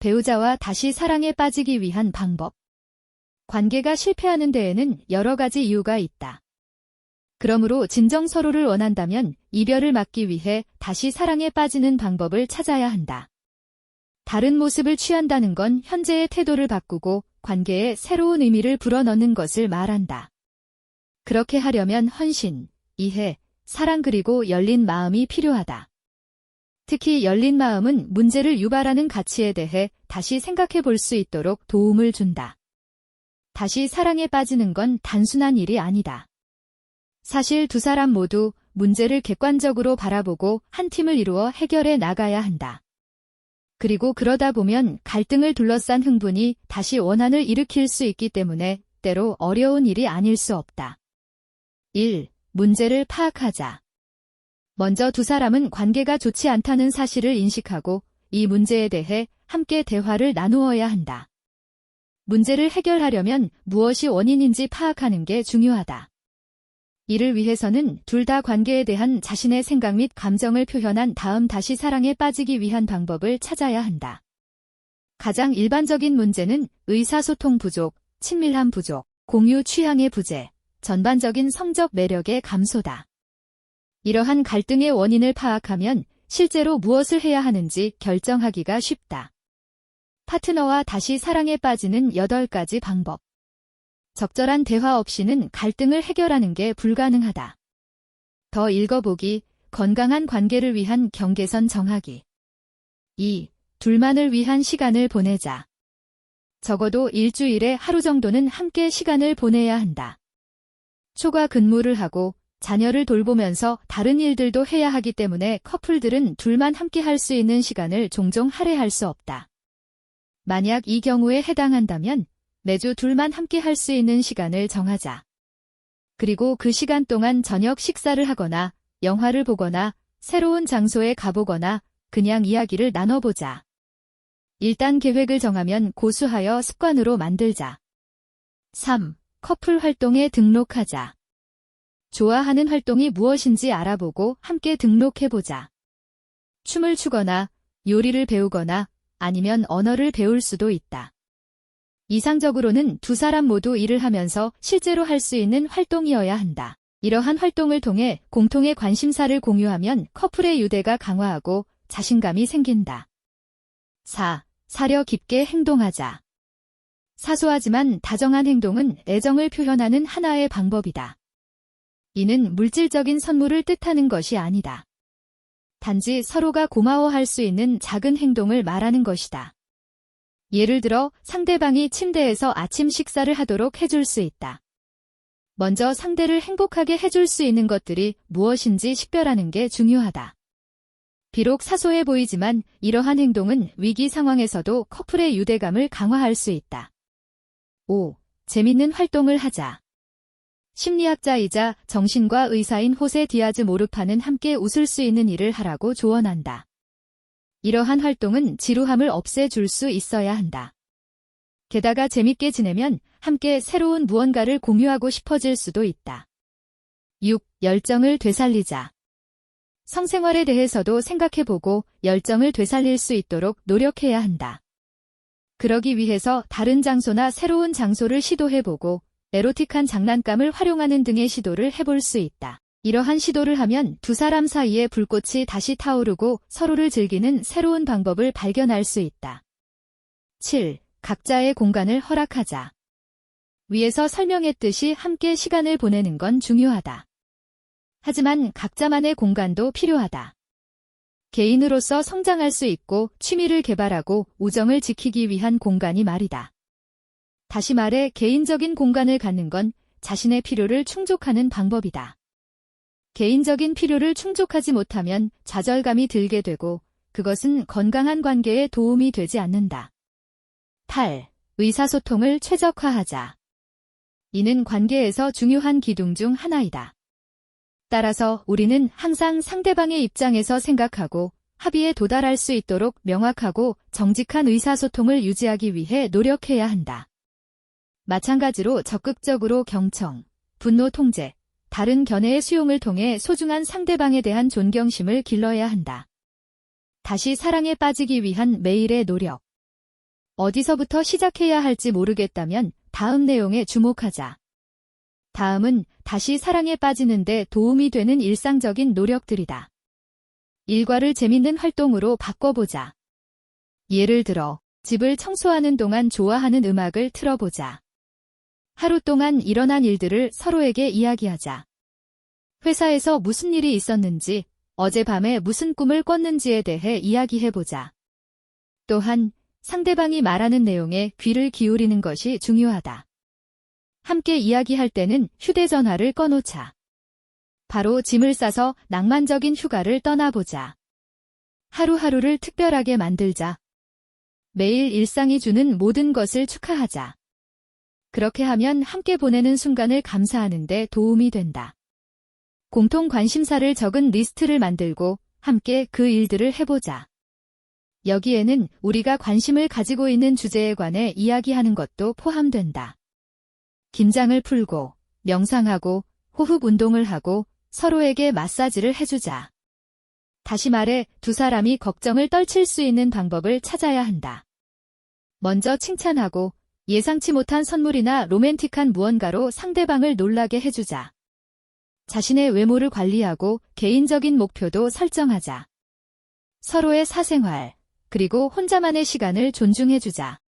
배우자와 다시 사랑에 빠지기 위한 방법. 관계가 실패하는 데에는 여러 가지 이유가 있다. 그러므로 진정 서로를 원한다면 이별을 막기 위해 다시 사랑에 빠지는 방법을 찾아야 한다. 다른 모습을 취한다는 건 현재의 태도를 바꾸고 관계에 새로운 의미를 불어넣는 것을 말한다. 그렇게 하려면 헌신, 이해, 사랑 그리고 열린 마음이 필요하다. 특히 열린 마음은 문제를 유발하는 가치에 대해 다시 생각해 볼 수 있도록 도움을 준다. 다시 사랑에 빠지는 건 단순한 일이 아니다. 사실 두 사람 모두 문제를 객관적으로 바라보고 한 팀을 이루어 해결해 나가야 한다. 그리고 그러다 보면 갈등을 둘러싼 흥분이 다시 원한을 일으킬 수 있기 때문에 때로 어려운 일이 아닐 수 없다. 1. 문제를 파악하자. 먼저 두 사람은 관계가 좋지 않다는 사실을 인식하고 이 문제에 대해 함께 대화를 나누어야 한다. 문제를 해결하려면 무엇이 원인인지 파악하는 게 중요하다. 이를 위해서는 둘 다 관계에 대한 자신의 생각 및 감정을 표현한 다음 다시 사랑에 빠지기 위한 방법을 찾아야 한다. 가장 일반적인 문제는 의사소통 부족, 친밀함 부족, 공유 취향의 부재, 전반적인 성적 매력의 감소다. 이러한 갈등의 원인을 파악하면 실제로 무엇을 해야 하는지 결정하기가 쉽다. 파트너와 다시 사랑에 빠지는 8가지 방법. 적절한 대화 없이는 갈등을 해결하는 게 불가능하다. 더 읽어보기, 건강한 관계를 위한 경계선 정하기. 2. 둘만을 위한 시간을 보내자. 적어도 일주일에 하루 정도는 함께 시간을 보내야 한다. 초과 근무를 하고 자녀를 돌보면서 다른 일들도 해야 하기 때문에 커플들은 둘만 함께 할 수 있는 시간을 종종 할애할 수 없다. 만약 이 경우에 해당한다면 매주 둘만 함께 할 수 있는 시간을 정하자. 그리고 그 시간 동안 저녁 식사를 하거나 영화를 보거나 새로운 장소에 가보거나 그냥 이야기를 나눠보자. 일단 계획을 정하면 고수하여 습관으로 만들자. 3. 커플 활동에 등록하자. 좋아하는 활동이 무엇인지 알아보고 함께 등록해보자. 춤을 추거나 요리를 배우거나 아니면 언어를 배울 수도 있다. 이상적으로는 두 사람 모두 일을 하면서 실제로 할 수 있는 활동이어야 한다. 이러한 활동을 통해 공통의 관심사를 공유하면 커플의 유대가 강화하고 자신감이 생긴다. 4. 사려 깊게 행동하자. 사소하지만 다정한 행동은 애정을 표현하는 하나의 방법이다. 이는 물질적인 선물을 뜻하는 것이 아니다. 단지 서로가 고마워할 수 있는 작은 행동을 말하는 것이다. 예를 들어 상대방이 침대에서 아침 식사를 하도록 해줄 수 있다. 먼저 상대를 행복하게 해줄 수 있는 것들이 무엇인지 식별하는 게 중요하다. 비록 사소해 보이지만 이러한 행동은 위기 상황에서도 커플의 유대감을 강화할 수 있다. 5. 재밌는 활동을 하자. 심리학자이자 정신과 의사인 호세 디아즈 모르파는 함께 웃을 수 있는 일을 하라고 조언한다. 이러한 활동은 지루함을 없애줄 수 있어야 한다. 게다가 재밌게 지내면 함께 새로운 무언가를 공유하고 싶어질 수도 있다. 6. 열정을 되살리자. 성생활에 대해서도 생각해보고 열정을 되살릴 수 있도록 노력해야 한다. 그러기 위해서 다른 장소나 새로운 장소를 시도해보고 에로틱한 장난감을 활용하는 등의 시도를 해볼 수 있다. 이러한 시도를 하면 두 사람 사이의 불꽃이 다시 타오르고 서로를 즐기는 새로운 방법을 발견할 수 있다. 7. 각자의 공간을 허락하자. 위에서 설명했듯이 함께 시간을 보내는 건 중요하다. 하지만 각자만의 공간도 필요하다. 개인으로서 성장할 수 있고 취미를 개발하고 우정을 지키기 위한 공간이 말이다. 다시 말해 개인적인 공간을 갖는 건 자신의 필요를 충족하는 방법이다. 개인적인 필요를 충족하지 못하면 좌절감이 들게 되고 그것은 건강한 관계에 도움이 되지 않는다. 8. 의사소통을 최적화하자. 이는 관계에서 중요한 기둥 중 하나이다. 따라서 우리는 항상 상대방의 입장에서 생각하고 합의에 도달할 수 있도록 명확하고 정직한 의사소통을 유지하기 위해 노력해야 한다. 마찬가지로 적극적으로 경청, 분노 통제, 다른 견해의 수용을 통해 소중한 상대방에 대한 존경심을 길러야 한다. 다시 사랑에 빠지기 위한 매일의 노력. 어디서부터 시작해야 할지 모르겠다면 다음 내용에 주목하자. 다음은 다시 사랑에 빠지는데 도움이 되는 일상적인 노력들이다. 일과를 재밌는 활동으로 바꿔보자. 예를 들어, 집을 청소하는 동안 좋아하는 음악을 틀어보자. 하루 동안 일어난 일들을 서로에게 이야기하자. 회사에서 무슨 일이 있었는지, 어젯밤에 무슨 꿈을 꿨는지에 대해 이야기해보자. 또한 상대방이 말하는 내용에 귀를 기울이는 것이 중요하다. 함께 이야기할 때는 휴대전화를 꺼놓자. 바로 짐을 싸서 낭만적인 휴가를 떠나보자. 하루하루를 특별하게 만들자. 매일 일상이 주는 모든 것을 축하하자. 그렇게 하면 함께 보내는 순간을 감사하는데 도움이 된다. 공통 관심사를 적은 리스트를 만들고 함께 그 일들을 해보자. 여기에는 우리가 관심을 가지고 있는 주제에 관해 이야기하는 것도 포함된다. 긴장을 풀고, 명상하고, 호흡 운동을 하고, 서로에게 마사지를 해주자. 다시 말해, 두 사람이 걱정을 떨칠 수 있는 방법을 찾아야 한다. 먼저 칭찬하고, 예상치 못한 선물이나 로맨틱한 무언가로 상대방을 놀라게 해주자. 자신의 외모를 관리하고 개인적인 목표도 설정하자. 서로의 사생활, 그리고 혼자만의 시간을 존중해주자.